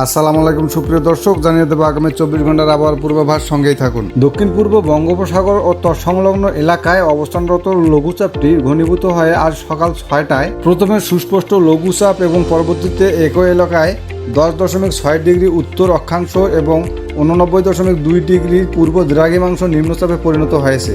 আসসালামু আলাইকুম সুপ্রিয় দর্শক, জানিয়ে দেবো আগামী চব্বিশ ঘণ্টার আবহাওয়ার পূর্বাভাস, সঙ্গেই থাকুন। দক্ষিণ পূর্ব বঙ্গোপসাগর ও তৎসংলগ্ন এলাকায় অবস্থানরত লঘুচাপটি ঘনীভূত হয়ে আজ সকাল ছয়টায় প্রথমে সুস্পষ্ট লঘুচাপ এবং পরবর্তীতে একই এলাকায় দশ দশমিক ছয় ডিগ্রি উত্তর অক্ষাংশ এবং উননব্বই দশমিক দুই ডিগ্রি পূর্ব দ্রাঘিমাংশ নিম্নচাপে পরিণত হয়েছে।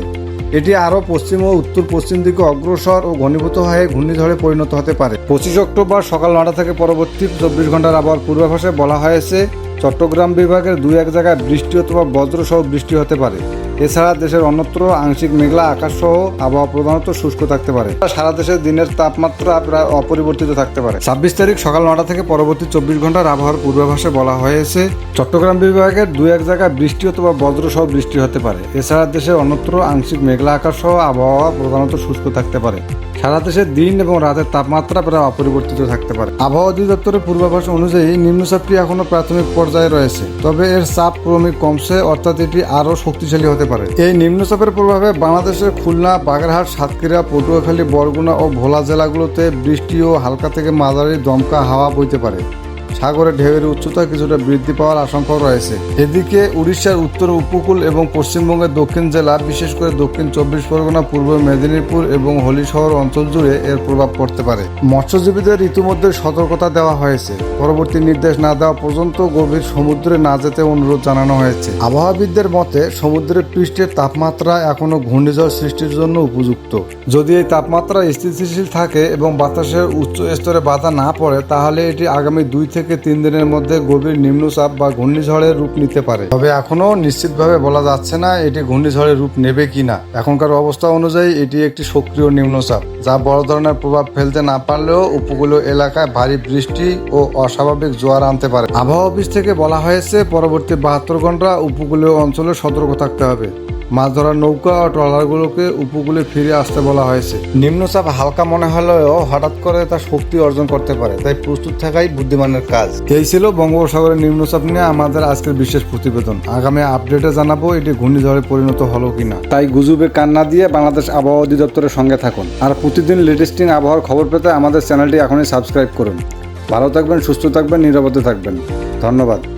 এটি আরও পশ্চিম ও উত্তর পশ্চিম দিকে অগ্রসর ও ঘনীভূত হয়ে ঘূর্ণিঝড়ে পরিণত হতে পারে। পঁচিশ অক্টোবর সকাল নটা থেকে পরবর্তী চব্বিশ ঘণ্টার আবহাওয়ার পূর্বাভাসে বলা হয়েছে চট্টগ্রাম বিভাগের দুই এক জায়গায় বৃষ্টি অথবা বজ্রসহ বৃষ্টি হতে পারে। এছাড়া দেশের অন্যত্র আংশিক মেঘলা আকাশ সহ আবহাওয়া প্রধানত শুষ্ক থাকতে পারে। সারা দেশে দিনের তাপমাত্রা প্রায় অপরিবর্তিত থাকতে পারে। ছাব্বিশ তারিখ সকাল নটা থেকে পরবর্তী চব্বিশ ঘণ্টার আবহাওয়ার পূর্বাভাসে বলা হয়েছে, চট্টগ্রাম বিভাগের দু এক জায়গায় বৃষ্টি অথবা বজ্রসহ বৃষ্টি হতে পারে। এছাড়া দেশের অন্যত্র আংশিক মেঘলা আকাশ সহ আবহাওয়া প্রধানত শুষ্ক থাকতে পারে। সারা দেশে দিন এবং রাতের তাপমাত্রা প্রায় অপরিবর্তিত থাকতে পারে। আবহাওয়া অধিদপ্তরের পূর্বাভাস অনুযায়ী নিম্নচাপটি এখনও প্রাথমিক পর্যায়ে রয়েছে, তবে এর চাপ ক্রমে কমছে, অর্থাৎ এটি আরও শক্তিশালী হতে পারে। এই নিম্নচাপের প্রভাবে বাংলাদেশের খুলনা, বাগেরহাট, সাতক্ষীরা, পটুয়াখালী, বরগুনা ও ভোলা জেলাগুলোতে বৃষ্টি ও হালকা থেকে মাঝারি দমকা হাওয়া বইতে পারে। সাগরের ঢেউয়ের উচ্চতা কিছুটা বৃদ্ধি পাওয়ার আশঙ্কাও রয়েছে। এদিকে উড়িষ্যার উত্তর উপকূল এবং পশ্চিমবঙ্গের দক্ষিণ জেলা বিশেষ করে দক্ষিণ চব্বিশ পরগনা, পূর্ব মেদিনীপুর এবং হোলি শহর অঞ্চল জুড়ে এর প্রভাব পড়তে পারে। মৎস্যজীবীদের ইতিমধ্যে সতর্কতা দেওয়া হয়েছে। পরবর্তী নির্দেশ না দেওয়া পর্যন্ত গভীর সমুদ্রে না যেতে অনুরোধ জানানো হয়েছে। আবহাওয়াবিদদের মতে, সমুদ্রের পৃষ্ঠের তাপমাত্রা এখনও ঘূর্ণিঝড় সৃষ্টির জন্য উপযুক্ত। যদি এই তাপমাত্রা স্থিতিশীল থাকে এবং বাতাসের উচ্চ স্তরে বাধা না পড়ে, তাহলে এটি আগামী দুই থেকে তিন দিনের মধ্যে গভীর নিম্নচাপ বা ঘূর্ণিঝড়ের রূপ নিতে পারে। তবে এখনও নিশ্চিতভাবে বলা যাচ্ছে না এটি ঘূর্ণিঝড়ের রূপ নেবে কিনা। এখনকার অবস্থা অনুযায়ী এটি একটি সক্রিয় নিম্নচাপ, যা বড় ধরনের প্রভাব ফেলতে না পারলেও উপকূলীয় এলাকায় ভারী বৃষ্টি ও অস্বাভাবিক জোয়ার আনতে পারে। আবহাওয়া অফিস থেকে বলা হয়েছে, পরবর্তী বাহাত্তর ঘণ্টা উপকূলীয় অঞ্চলে সতর্ক থাকতে হবে। মাছ ধরার নৌকা ও ট্রলারগুলোকে উপকূলে ফিরে আসতে বলা হয়েছে। নিম্নচাপ হালকা মনে হলেও হঠাৎ করে তা শক্তি অর্জন করতে পারে তাই প্রস্তুত থাকাই বুদ্ধিমানের কাজ। এই ছিল বঙ্গোপসাগরের নিম্নচাপ নিয়ে আমাদের আজকের বিশেষ প্রতিবেদন। আগামী আপডেটে জানাব এটি ঘূর্ণিঝড়ে পরিণত হলো কিনা। তাই গুজবে কান্না দিয়ে বাংলাদেশ আবহাওয়া অধিদপ্তরের সঙ্গে থাকুন। আর প্রতিদিন লেটেস্টিং আবহাওয়ার খবর পেতে আমাদের চ্যানেলটি এখনই সাবস্ক্রাইব করুন। ভালো থাকবেন সুস্থ থাকবেন নিরাপদে থাকবেন। ধন্যবাদ।